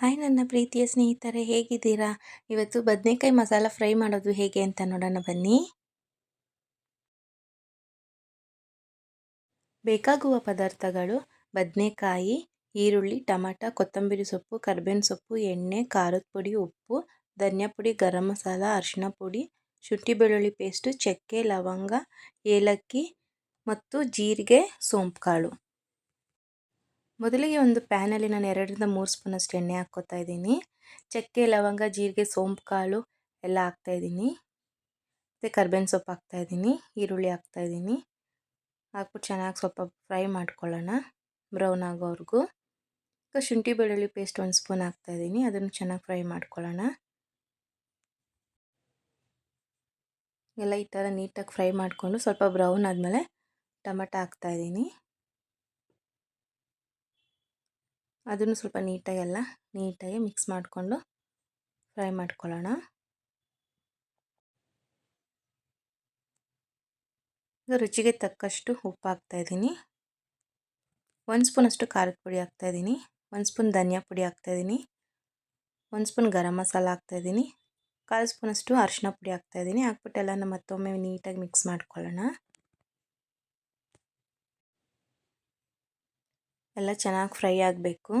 Hi ನನ್ನ ಪ್ರೀತಿಯ ಸ್ನೇಹಿತರೆ, ಹೇಗಿದ್ದೀರಾ? ಇವತ್ತು ಬದನೆಕಾಯಿ ಮಸಾಲ ಫ್ರೈ ಮಾಡೋದು ಹೇಗೆ ಅಂತ ನೋಡೋಣ ಬನ್ನಿ. ಬೇಕಾಗುವ ಪದಾರ್ಥಗಳು ಬದನೆಕಾಯಿ, ಈರುಳ್ಳಿ, ಟಮಾಟ, ಕೊತ್ತಂಬರಿ ಸೊಪ್ಪು, ಕರ್ಬೇವಿನ ಸೊಪ್ಪು, ಎಣ್ಣೆ, ಖಾರದ ಪುಡಿ, ಉಪ್ಪು, ಧನಿಯಾ ಪುಡಿ, ಗರಂ ಮಸಾಲ ಅರಿಶಿನ ಪುಡಿ, ಶುಂಠಿ ಬೆಳ್ಳುಳ್ಳಿ ಪೇಸ್ಟು, ಚಕ್ಕೆ, ಲವಂಗ, ಏಲಕ್ಕಿ ಮತ್ತು ಜೀರಿಗೆ ಸೋಂಪು ಕಾಳು ಮೊದಲಿಗೆ ಒಂದು ಪ್ಯಾನಲ್ಲಿ ನಾನು ಎರಡರಿಂದ ಮೂರು ಸ್ಪೂನಷ್ಟು ಎಣ್ಣೆ ಹಾಕ್ಕೋತಾ ಇದ್ದೀನಿ. ಚಕ್ಕೆ, ಲವಂಗ, ಜೀರಿಗೆ, ಸೋಂಪು, ಕಾಳು ಎಲ್ಲ ಹಾಕ್ತಾಯಿದ್ದೀನಿ ಮತ್ತು ಕರ್ಬೇವಿನ ಸೊಪ್ಪು ಹಾಕ್ತಾಯಿದ್ದೀನಿ ಈರುಳ್ಳಿ ಹಾಕ್ತಾಯಿದ್ದೀನಿ ಹಾಕ್ಬಿಟ್ಟು ಚೆನ್ನಾಗಿ ಸ್ವಲ್ಪ ಫ್ರೈ ಮಾಡ್ಕೊಳ್ಳೋಣ ಬ್ರೌನ್ ಆಗೋವರೆಗೂ. ಈಗ ಶುಂಠಿ, ಬೆಳ್ಳುಳ್ಳಿ ಪೇಸ್ಟ್ ಒಂದು ಸ್ಪೂನ್ ಹಾಕ್ತಾಯಿದ್ದೀನಿ ಅದನ್ನು ಚೆನ್ನಾಗಿ ಫ್ರೈ ಮಾಡ್ಕೊಳ್ಳೋಣ. ಎಲ್ಲ ಈ ಥರ ನೀಟಾಗಿ ಫ್ರೈ ಮಾಡಿಕೊಂಡು ಸ್ವಲ್ಪ ಬ್ರೌನ್ ಆದಮೇಲೆ ಟೊಮೆಟೊ ಹಾಕ್ತಾಯಿದ್ದೀನಿ ಅದನ್ನು ಸ್ವಲ್ಪ ನೀಟಾಗಿ ಎಲ್ಲ ನೀಟಾಗಿ ಮಿಕ್ಸ್ ಮಾಡಿಕೊಂಡು ಫ್ರೈ ಮಾಡ್ಕೊಳ್ಳೋಣ. ರುಚಿಗೆ ತಕ್ಕಷ್ಟು ಉಪ್ಪು ಹಾಕ್ತಾಯಿದ್ದೀನಿ ಒಂದು ಸ್ಪೂನಷ್ಟು ಖಾರದ ಪುಡಿ ಹಾಕ್ತಾಯಿದ್ದೀನಿ ಒಂದು ಸ್ಪೂನ್ ಧನಿಯಾ ಪುಡಿ ಹಾಕ್ತಾಯಿದ್ದೀನಿ ಒಂದು ಸ್ಪೂನ್ ಗರಂ ಮಸಾಲ ಹಾಕ್ತಾಯಿದ್ದೀನಿ ಕಾಲು ಸ್ಪೂನಷ್ಟು ಅರಿಶಿನ ಪುಡಿ ಹಾಕ್ತಾಯಿದ್ದೀನಿ ಹಾಕ್ಬಿಟ್ಟು ಎಲ್ಲನೂ ಮತ್ತೊಮ್ಮೆ ನೀಟಾಗಿ ಮಿಕ್ಸ್ ಮಾಡ್ಕೊಳ್ಳೋಣ. ಎಲ್ಲ ಚೆನ್ನಾಗಿ ಫ್ರೈ ಆಗಬೇಕು.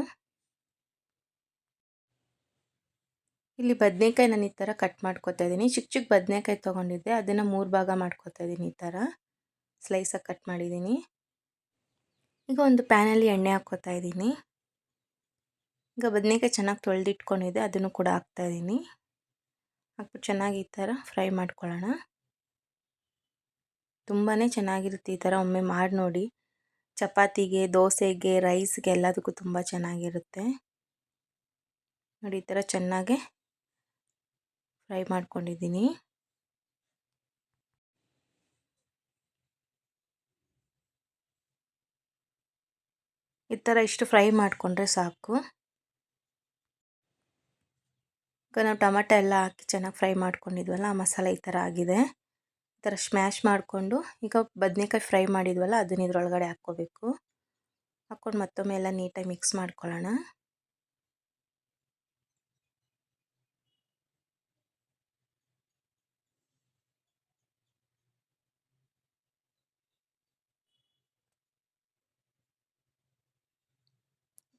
ಇಲ್ಲಿ ಬದನೇಕಾಯಿ ನಾನು ಈ ಥರ ಕಟ್ ಮಾಡ್ಕೊತಾ ಇದ್ದೀನಿ. ಚಿಕ್ಕ ಚಿಕ್ಕ ಬದನೇಕಾಯಿ ತೊಗೊಂಡಿದ್ದೆ. ಅದನ್ನು ಮೂರು ಭಾಗ ಮಾಡ್ಕೊತಾ ಇದ್ದೀನಿ ಈ ಥರ ಸ್ಲೈಸಾಗಿ ಕಟ್ ಮಾಡಿದ್ದೀನಿ. ಈಗ ಒಂದು ಪ್ಯಾನಲ್ಲಿ ಎಣ್ಣೆ ಹಾಕ್ಕೋತಾ ಇದ್ದೀನಿ. ಈಗ ಬದನೇಕಾಯಿ ಚೆನ್ನಾಗಿ ತೊಳೆದಿಟ್ಕೊಂಡಿದ್ದೆ. ಅದನ್ನು ಕೂಡ ಹಾಕ್ತಾ ಇದ್ದೀನಿ. ಹಾಕ್ಬಿಟ್ಟು ಚೆನ್ನಾಗಿ ಈ ಥರ ಫ್ರೈ ಮಾಡ್ಕೊಳ್ಳೋಣ. ತುಂಬಾ ಚೆನ್ನಾಗಿರುತ್ತೆ ಈ ಥರ ಒಮ್ಮೆ ಮಾಡಿ ನೋಡಿ. ಚಪಾತಿಗೆ, ದೋಸೆಗೆ ರೈಸ್ಗೆ ಎಲ್ಲದಕ್ಕೂ ತುಂಬ ಚೆನ್ನಾಗಿರುತ್ತೆ. ನೋಡಿ, ಈ ಥರ ಚೆನ್ನಾಗೆ ಫ್ರೈ ಮಾಡ್ಕೊಂಡಿದ್ದೀನಿ. ಈ ಥರ ಇಷ್ಟು ಫ್ರೈ ಮಾಡಿಕೊಂಡ್ರೆ ಸಾಕು. ಈಗ ನಾವು ಟೊಮೆಟೊ ಎಲ್ಲ ಹಾಕಿ ಚೆನ್ನಾಗಿ ಫ್ರೈ ಮಾಡ್ಕೊಂಡಿದ್ವಲ್ಲ, ಆ ಮಸಾಲೆ ಈ ಥರ ಆಗಿದೆ. ಈ ಥರ ಸ್ಮ್ಯಾಶ್ ಮಾಡಿಕೊಂಡು, ಈಗ ಬದನೆಕಾಯಿ ಫ್ರೈ ಮಾಡಿದ್ವಲ್ಲ ಅದನ್ನ ಇದ್ರೊಳಗಡೆ ಹಾಕ್ಕೋಬೇಕು. ಹಾಕ್ಕೊಂಡು ಮತ್ತೊಮ್ಮೆ ಎಲ್ಲ ನೀಟಾಗಿ ಮಿಕ್ಸ್ ಮಾಡ್ಕೊಳ್ಳೋಣ.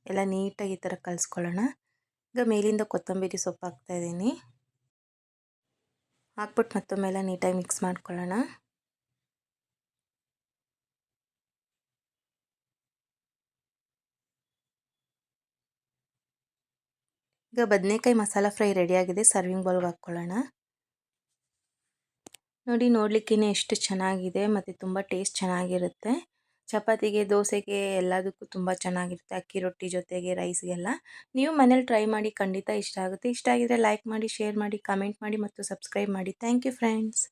ಎಲ್ಲ ನೀಟಾಗಿ ಈ ಥರ ಕಲಿಸ್ಕೊಳ್ಳೋಣ. ಈಗ ಮೇಲಿಂದ ಕೊತ್ತಂಬರಿ ಸೊಪ್ಪು ಹಾಕ್ತಾಯಿದ್ದೀನಿ ಹಾಕ್ಬಿಟ್ಟು ಮತ್ತೊಮ್ಮೆ ಎಲ್ಲ ನೀಟಾಗಿ ಮಿಕ್ಸ್ ಮಾಡ್ಕೊಳ್ಳೋಣ. ಈಗ ಬದನೆಕಾಯಿ ಮಸಾಲ ಫ್ರೈ ರೆಡಿಯಾಗಿದೆ ಸರ್ವಿಂಗ್ ಬೌಲ್ಗೆ ಹಾಕ್ಕೊಳ್ಳೋಣ. ನೋಡಿ ನೋಡಲಿಕ್ಕೇ ಎಷ್ಟು ಚೆನ್ನಾಗಿದೆ, ಮತ್ತು ತುಂಬ ಟೇಸ್ಟ್ ಚೆನ್ನಾಗಿರುತ್ತೆ. ಚಪಾತಿಗೆ, ದೋಸೆಗೆ ಎಲ್ಲದಕ್ಕೂ ತುಂಬ ಚೆನ್ನಾಗಿರುತ್ತೆ. ಅಕ್ಕಿ ರೊಟ್ಟಿ ಜೊತೆಗೆ ರೈಸ್ಗೆಲ್ಲ. ನೀವು ಮನೇಲಿ ಟ್ರೈ ಮಾಡಿ ಖಂಡಿತ ಇಷ್ಟ ಆಗುತ್ತೆ. ಇಷ್ಟ ಆಗಿದರೆ ಲೈಕ್ ಮಾಡಿ, ಶೇರ್ ಮಾಡಿ, ಕಮೆಂಟ್ ಮಾಡಿ ಮತ್ತು ಸಬ್ಸ್ಕ್ರೈಬ್ ಮಾಡಿ. Thank you friends.